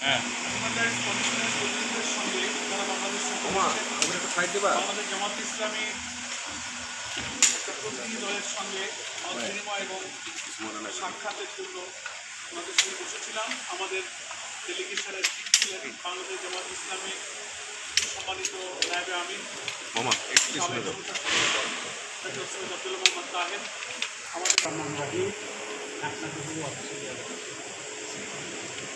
হ্যাঁ। বাংলাদেশ জামাত ইসলামী প্রতিনিধি দলের সঙ্গে বিনিময় এবং সাক্ষাতের জন্য আমাদের সঙ্গে বসেছিলাম। আমাদের ডেলিগেশনের ছিলেন বাংলাদেশ জামাত ইসলামী সম্মানিত নায়বে আমিন আব্দুল মোহাম্মদ তাহের। আমাদের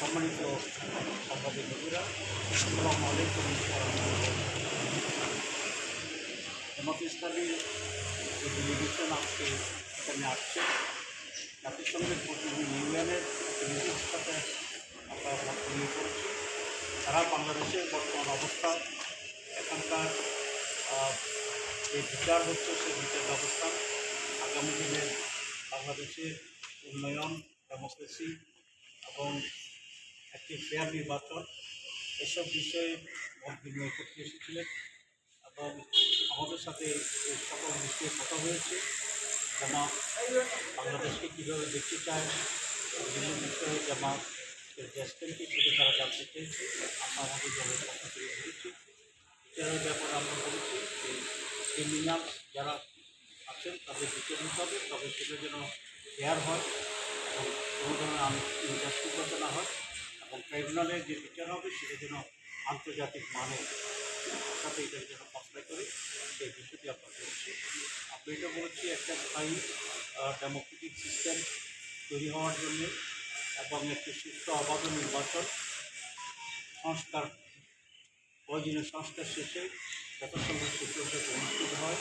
সম্মানিত সাংবাদিক বন্ধুরা আসসালামু আলাইকুম। হেমত ইসলামী যে ডেলিগেশন আজকে এখানে আসছে। জাতিসংঘের প্রতিনিধি ইউএনের প্রতিনিধির সাথে আমরা বিনিময় করেছি তারা বাংলাদেশের বর্তমান অবস্থা, এখানকার যে বিচার হচ্ছে সেই বিচার ব্যবস্থা আগামী দিনে বাংলাদেশের উন্নয়ন, ডেমোক্রেসি এবং একটি ফেয়ার নির্বাচন। এসব বিষয়ে মত বিনিময় করতে এসেছিলেন এবং আমাদের সাথে সকল বিষয়ে কথা হয়েছে। জামা বাংলাদেশকে কীভাবে দেখতে চায়, বিভিন্ন বিষয়ে জামা দেশকে সেটা তারা জানতে চেয়েছে, আমরা আমাদের দলের পক্ষ থেকে বলেছি এটার ব্যাপারে আমরা বলেছি যে ক্রিমিনাল যারা আছেন, তাদের বিচার নিতে হবে, তবে সেটা যেন ফেয়ার হয় এবং কোনো ধরনের ইন্টাস্ট্রিগত না হয়। এবং ট্রাইব্যুনালের যে বিচার হবে সেটা যেন আন্তর্জাতিক মানের সাথে এটা যেন কমপ্লাই করে সেই বিষয়টি আমরা বলছি। আমরা এটা বলেছি একটা স্থায়ী ডেমোক্রেটিক সিস্টেম তৈরি হওয়ার জন্য এবং একটি সুস্থ অবাধ নির্বাচন সংস্কার প্রয়োজনীয় সংস্কার শেষে যথাসম্ভব সুপ্রিমকোর্টে অনুষ্ঠিত হয়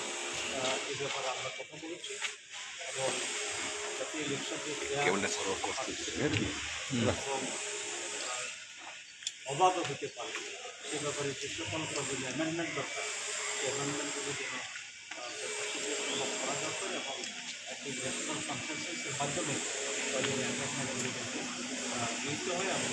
এ ব্যাপারে আমরা কথা বলেছি এবং যাতে ইলেকশন যে কেমনটা সর্ব করতেছে নাকি এবং অবাধ হতে পারে। সে ব্যাপারে যে সকল প্রয়োজনীয় অ্যামেন্ডমেন্ট দরকার সেই অ্যামেন্ডমেন্টগুলো যেন করা দরকার এবং একটি ন্যাশনাল কনসেনসাসের মাধ্যমে অ্যামেন্ডমেন্টগুলো গৃহীত হয় এবং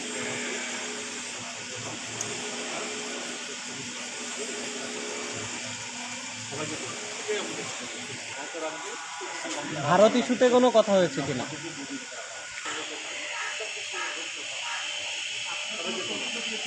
ভারত ইস্যুতে কোনো কথা হয়েছে কিনা?